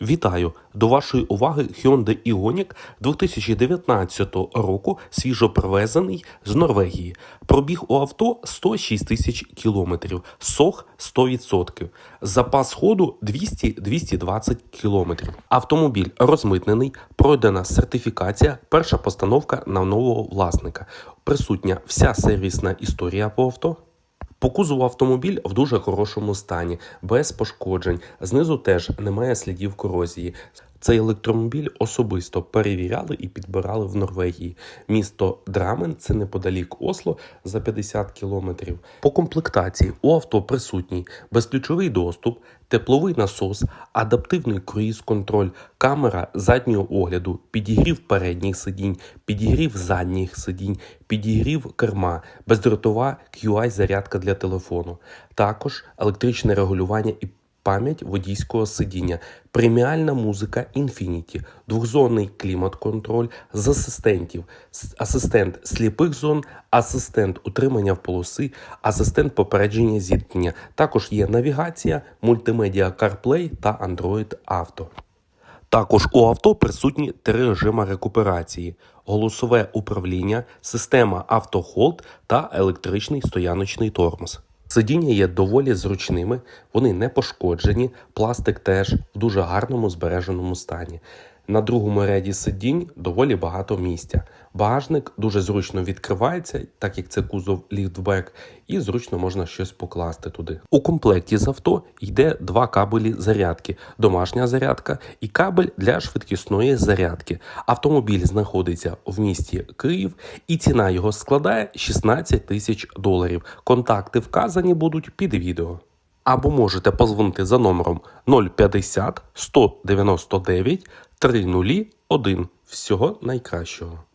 Вітаю! До вашої уваги Hyundai Ioniq 2019 року свіжо привезений з Норвегії. Пробіг у авто 106 тисяч кілометрів, СОХ 100%, запас ходу 200-220 кілометрів. Автомобіль розмитнений, пройдена сертифікація, перша постановка на нового власника. Присутня вся сервісна історія по авто. По автомобіль в дуже хорошому стані, без пошкоджень. Знизу теж немає слідів корозії. Цей електромобіль особисто перевіряли і підбирали в Норвегії. Місто Драмен це неподалік Осло за 50 кілометрів. По комплектації у авто присутній безключовий доступ, тепловий насос, адаптивний круїз-контроль, камера заднього огляду, підігрів передніх сидінь, підігрів задніх сидінь, підігрів керма, бездротова QI-зарядка для телефону, також електричне регулювання і пам'ять водійського сидіння, преміальна музика Infinity, двохзонний клімат-контроль з асистентів, асистент сліпих зон, асистент утримання в полоси, асистент попередження зіткнення. Також є навігація, мультимедіа CarPlay та Android Auto. Також у авто присутні три режими рекуперації: голосове управління, система автохолд та електричний стояночний тормоз. Сидіння є доволі зручними, вони не пошкоджені, пластик теж в дуже гарному збереженому стані. На другому ряді сидінь доволі багато місця. Багажник дуже зручно відкривається, так як це кузов ліфтбек, і зручно можна щось покласти туди. У комплекті з авто йде два кабелі зарядки: домашня зарядка і кабель для швидкісної зарядки. Автомобіль знаходиться в місті Київ, і ціна його складає 16 тисяч доларів. Контакти вказані будуть під відео. Або можете позвонити за номером 050 199 301. Всього найкращого.